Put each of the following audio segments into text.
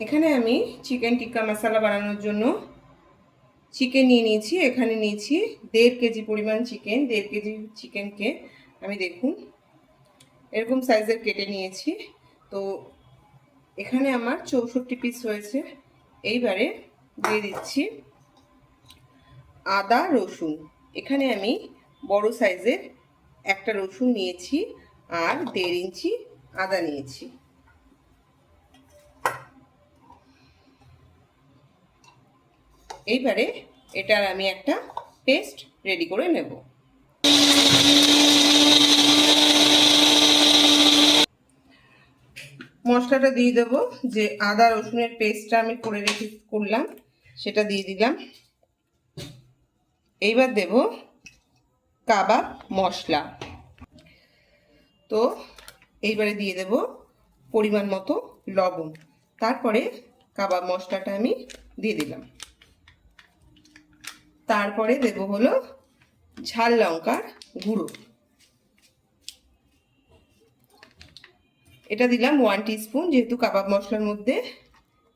এখানে আমি চিকেন টিক্কা মশলা বানানোর জন্য চিকেন নিয়ে নিয়েছি। এখানে নিয়েছি দেড় কেজি পরিমাণ চিকেন, দেড় কেজি চিকেনকে আমি দেখুন এরকম সাইজের কেটে নিয়েছি। তো এখানে আমার চৌষট্টি পিস হয়েছে। এইবারে দিয়ে দিচ্ছি আদা, রসুন। এখানে আমি বড় সাইজের একটা রসুন নিয়েছি আর দেড় ইঞ্চি আদা নিয়েছি। এইবারে এটার আমি একটা পেস্ট রেডি করে নেব। মশলাটা দিয়ে দেব, যে আদা রসুনের পেস্টটা আমি করে রেখে করলাম, সেটা দিয়ে দিলাম। এইবার দেব কাবাব মশলা। তো এইবারে দিয়ে দেব পরিমাণ মতো লবণ। তারপরে কাবাব মশলাটা আমি দিয়ে দিলাম। তারপরে দেব হলো ঝাল লঙ্কার গুঁড়ো। এটা দিলাম ওয়ান স্পুন যেহেতু কাবাব মশলার মধ্যে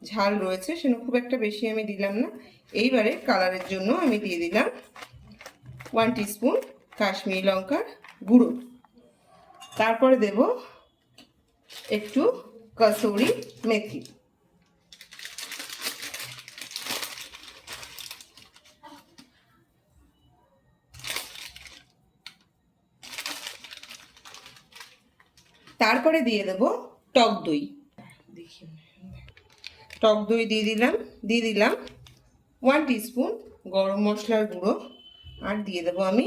ঝাল রয়েছে, সেজন্য খুব একটা বেশি আমি দিলাম না। এইবারে কালারের জন্য আমি দিয়ে দিলাম ওয়ান স্পুন কাশ্মীরি লঙ্কার গুঁড়ো। তারপরে দেব একটু কসৌরি মেথি। তারপরে দিয়ে দেব টক দই। টক দই দিয়ে দিলাম দিয়ে দিলাম ওয়ান স্পুন গরম মশলার গুঁড়ো আর দিয়ে দেবো আমি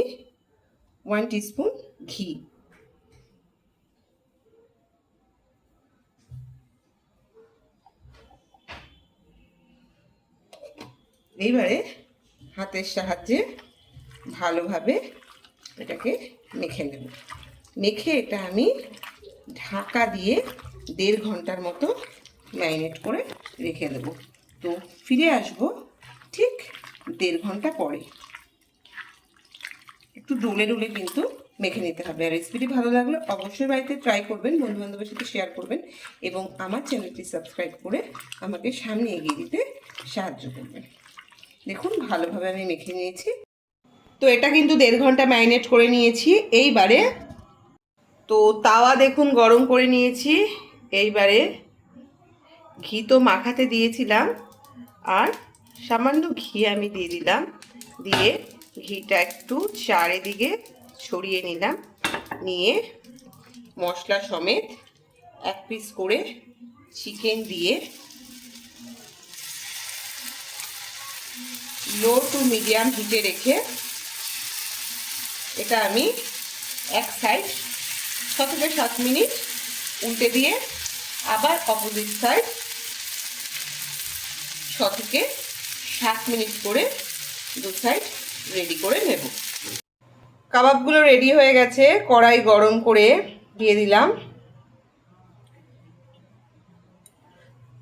ওয়ান স্পুন ঘি। এইবারে হাতের সাহায্যে ভালোভাবে এটাকে মেখে নেব। মেখে এটা আমি ঢাকা দিয়ে দেড় ঘণ্টার মতো ম্যারিনেট করে রেখে দেবো। তো ফিরে আসব ঠিক দেড় ঘণ্টা পরে। একটু ডোলে ডুলে কিন্তু মেখে নিতে হবে। আর রেসিপিটি ভালো লাগলে অবশ্যই বাড়িতে ট্রাই করবেন বন্ধু বান্ধবের সাথে শেয়ার করবেন এবং আমার চ্যানেলটি সাবস্ক্রাইব করে আমাকে সামনে এগিয়ে দিতে সাহায্য করবেন। দেখুন, ভালোভাবে আমি মেখে নিয়েছি। তো এটা কিন্তু দেড় ঘণ্টা ম্যারিনেট করে নিয়েছি। এইবারে তো তাওয়া দেখুন গরম করে নিয়েছি। এইবারে ঘি তো মাখাতে দিয়েছিলাম। আর সামান্য ঘি আমি দিয়ে দিলাম। দিয়ে ঘিটা একটু চারিদিকে ছড়িয়ে নিলাম। নিয়ে মশলা সমেত এক পিস করে চিকেন দিয়ে লো টু মিডিয়াম হিটে রেখে এটা আমি এক সাইড ছ থেকে সাত মিনিট উল্টে দিয়ে আবার অপোজিট সাইড ছ থেকে সাত মিনিট করে দু সাইড রেডি করে নেব। কাবাবগুলো রেডি হয়ে গেছে, কড়াই গরম করে দিয়ে দিলাম।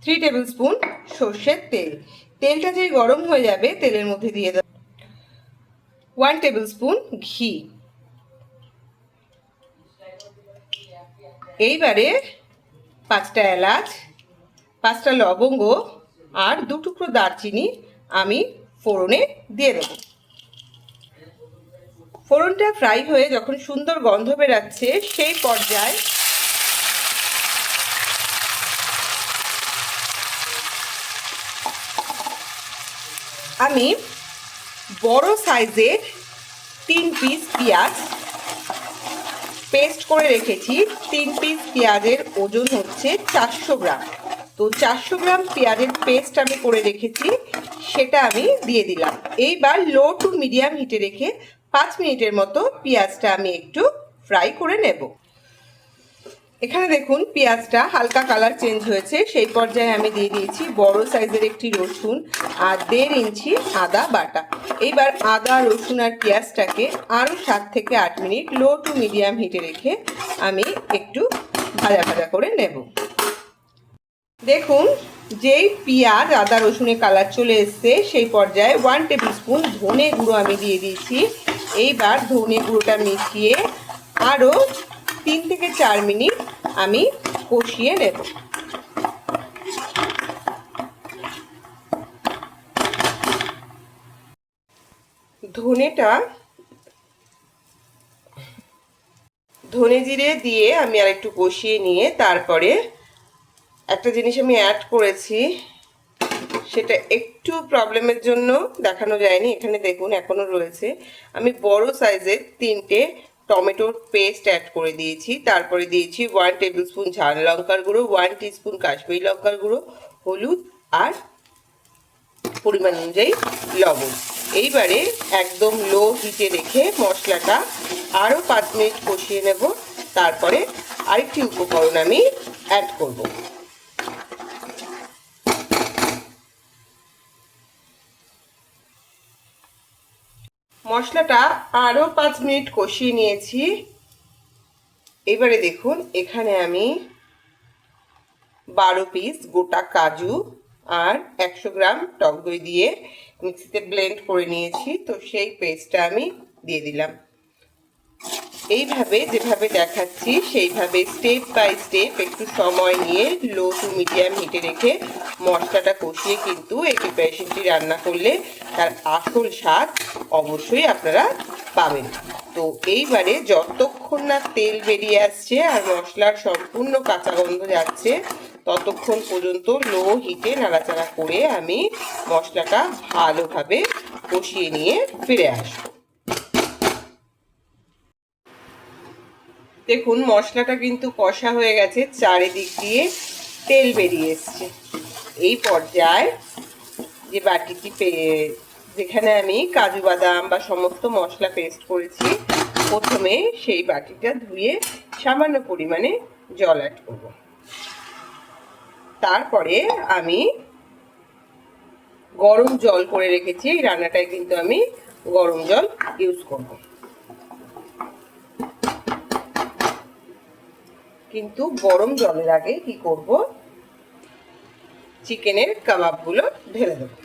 থ্রি টেবিল স্পুন সর্ষের তেল। তেলটা যে গরম হয়ে যাবে, তেলের মধ্যে দিয়ে দেব। ওয়ান টেবিল স্পুন ঘি। এইবারে পাঁচটা এলাচ, পাঁচটা লবঙ্গ আর দু টুকরো দারচিনি আমি ফোড়নে দিয়ে দেবো। ফোড়নটা ফ্রাই হয়ে যখন সুন্দর গন্ধ বেরাচ্ছে, সেই পর্যায়ে আমি বড় সাইজের তিন পিস পেঁয়াজ পেস্ট করে রেখেছি তিন পিস পেঁয়াজের ওজন হচ্ছে চারশো গ্রাম। তো চারশো গ্রাম পেঁয়াজের পেস্ট আমি করে রেখেছি, সেটা আমি দিয়ে দিলাম। এইবার লো টু মিডিয়াম হিটে রেখে পাঁচ মিনিটের মতো পেঁয়াজটা আমি একটু ফ্রাই করে নেব। এখানে দেখুন পেঁয়াজটা হালকা কালার চেঞ্জ হয়েছে। সেই পর্যায়ে আমি দিয়ে দিয়েছি বড় সাইজের একটি রসুন আর দেড় ইঞ্চি আদা বাটা। এইবার আদা, রসুন আর পেঁয়াজটাকে আরও সাত থেকে আট মিনিট লো টু মিডিয়াম হিটে রেখে আমি একটু ভাজা ভাজা করে নেব। দেখুন যেই পেঁয়াজ, আদা, রসুনের কালার চলে এসছে, সেই পর্যায়ে ওয়ান টেবিল স্পুন ধনে গুঁড়ো আমি দিয়ে দিয়েছি। এইবার ধনে গুঁড়োটা মিশিয়ে আরও তিন থেকে চার মিনিট আমি কষিয়ে নেব। ধনেটা ধনে জিরে দিয়ে আমি আর একটু কষিয়ে নিয়ে তারপরে একটা জিনিস আমি অ্যাড করেছি, সেটা একটু প্রবলেমের জন্য দেখানো যায়নি, এখানে দেখুন এখনও রয়েছে। আমি বড় সাইজের তিনটে টমেটোর পেস্ট অ্যাড করে দিয়েছি। তারপরে দিয়েছি ওয়ান টেবিল স্পুন ঝাল লঙ্কার গুঁড়ো ওয়ান স্পুন কাশ্মীরি লঙ্কার গুঁড়ো, হলুদ আর পরিমাণ অনুযায়ী লবণ। এইবারে একদম লো হিটে রেখে মশলাটা আরও পাঁচ মিনিট কষিয়ে নেব। তারপরে আরেকটি উপকরণ আমি অ্যাড করব। মশলাটা আরও পাঁচ মিনিট কষিয়ে নিয়েছি। এবারে দেখুন, এখানে আমি বারো পিস গোটা কাজু আর একশো গ্রাম টক দই দিয়ে মিক্সিতে ব্লেন্ড করে নিয়েছি। তো সেই পেস্টটা আমি দিয়ে দিলাম। এইভাবে যেভাবে দেখাচ্ছি, সেইভাবে স্টেপ বাই স্টেপ একটু সময় নিয়ে লো টু মিডিয়াম হিটে রেখে মশলাটা কষিয়ে কিন্তু এই প্রিপারেশনটি রান্না করলে তার আসল স্বাদ অবশ্যই আপনারা পাবেন। তো এইবারে যতক্ষণ না তেল বেরিয়ে আসছে আর মশলার সম্পূর্ণ কাঁচা গন্ধ যাচ্ছে, ততক্ষণ পর্যন্ত লো হিটে নাড়াচাড়া করে আমি মশলাটা ভালোভাবে কষিয়ে নিয়ে ফিরে আসব। দেখুন, মশলাটা কিন্তু কষা হয়ে গেছে, চারিদিক দিয়ে তেল বেরিয়ে এসছে। এই পর্যায়ে যে বাটিটি যেখানে আমি কাজু বাদাম বা সমস্ত মশলা পেস্ট করেছি, প্রথমে সেই বাটিটা ধুয়ে সামান্য পরিমাণে জল অ্যাড করব। তারপরে আমি গরম জল করে রেখেছি, এই রান্নাটায় কিন্তু আমি গরম জল ইউজ করব। কিন্তু গরম জলের আগে কি করব? চিকেনের কাবাবগুলো ঢেলে দেবো।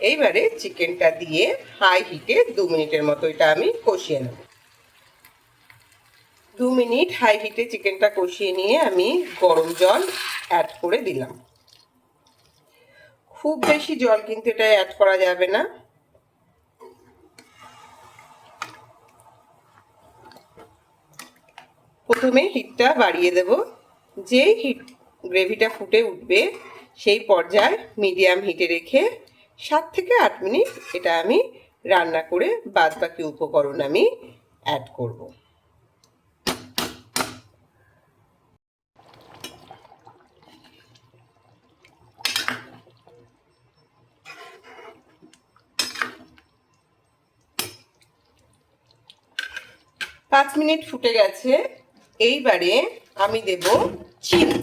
এইবারে চিকেনটা দিয়ে হাই হিটে দু মিনিটের মতো এটা আমি কষিয়ে নেব। দু মিনিট হাই হিটে চিকেনটা কষিয়ে নিয়ে আমি গরম জল অ্যাড করে দিলাম। খুব বেশি জল কিন্তু এটা অ্যাড করা যাবে না। প্রথমে হিটটা বাড়িয়ে দেব। যেই হিট গ্রেভিটা ফুটে উঠবে, সেই পর্যায়ে মিডিয়াম হিটে রেখে সাত থেকে আট মিনিট এটা আমি রান্না করে বাদ বাকি উপকরণ আমি অ্যাড করব। পাঁচ মিনিট ফুটে গেছে। এইবারে আমি দেব চিনি।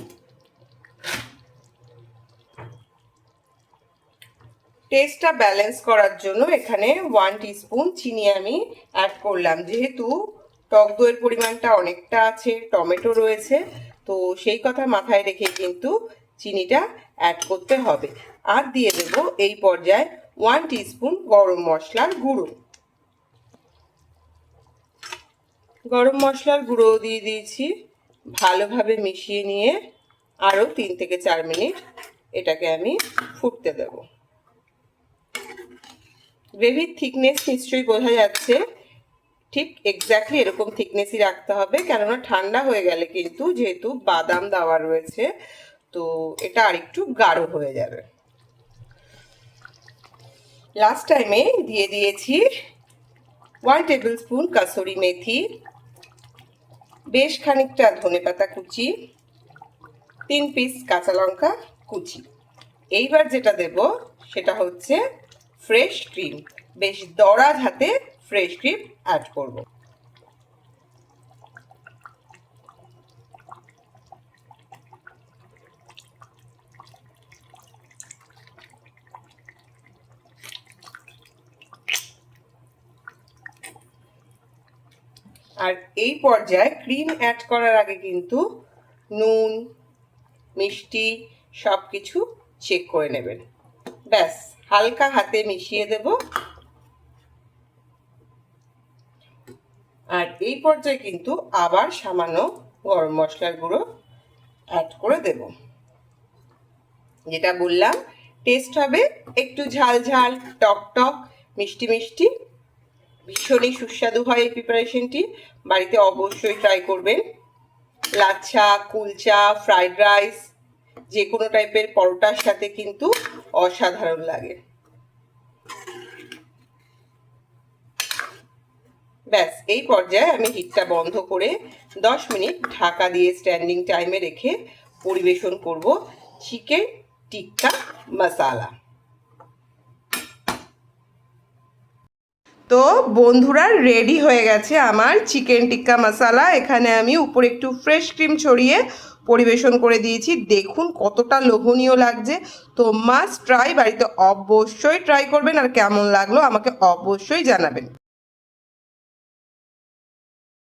টেস্টটা ব্যালেন্স করার জন্য এখানে ওয়ান স্পুন চিনি আমি অ্যাড করলাম। যেহেতু টক দইয়ের পরিমাণটা অনেকটা আছে, টমেটো রয়েছে, তো সেই কথা মাথায় রেখে কিন্তু চিনিটা অ্যাড করতে হবে। আর দিয়ে দেব এই পর্যায়ে ওয়ান স্পুন গরম মশলার গুঁড়ো। গরম মশলার গুঁড়ো দিয়ে দিয়েছি। ভালোভাবে মিশিয়ে নিয়ে আরও তিন থেকে চার মিনিট এটাকে আমি ফুটতে দেব। গ্রেভির থিকনেস নিশ্চয়ই বোঝা যাচ্ছে। ঠিক এক্স্যাক্টলি এরকম থিকনেসই রাখতে হবে, কেননা ঠান্ডা হয়ে গেলে কিন্তু যেহেতু বাদাম দেওয়া রয়েছে, তো এটা আরেকটু গাঢ় হয়ে যাবে। লাস্ট টাইমে দিয়ে দিয়েছি one table spoon kasuri methi. বেশ খানিকটা ধনে পাতা কুচি, তিন পিস কাঁচা লঙ্কা কুচি। এইবার যেটা দেব সেটা হচ্ছে ফ্রেশ ক্রিম বেশ দরাজ হাতে ফ্রেশ ক্রিম অ্যাড করব। আর এই পর্যায়ে ক্রিম অ্যাড করার আগে কিন্তু নুন, মিষ্টি সব কিছু চেক করে নেবেন। ব্যাস, হালকা হাতে মিশিয়ে দেব। আর এই পর্যায়ে কিন্তু আবার সামান্য গরম মশলার গুঁড়ো অ্যাড করে দেব। যেটা বললাম টেস্ট হবে একটু ঝাল ঝাল, টক টক, মিষ্টি মিষ্টি। ভীষণই সুস্বাদু হয় এই প্রিপারেশনটি বাড়িতে অবশ্যই ট্রাই করবেন। লাচ্ছা, কুলচা ফ্রাইড রাইস যে কোনো টাইপের পরোটার সাথে কিন্তু অসাধারণ লাগে। ব্যাস, এই পর্যায়ে আমি হিটটা বন্ধ করে দশ মিনিট ঢাকা দিয়ে স্ট্যান্ডিং টাইমে রেখে পরিবেশন করব চিকেন টিক্কা মশালা তো বন্ধুরা রেডি হয়ে গেছে আমার চিকেন টিক্কা মশালা এখানে আমি উপরে একটু ফ্রেশ ক্রিম ছড়িয়ে পরিবেশন করে দিয়েছি। দেখুন কতটা লোভনীয় লাগছে। তো মাস্ট ট্রাই বাড়িতে অবশ্যই ট্রাই করবেন। আর কেমন লাগল আমাকে অবশ্যই জানাবেন।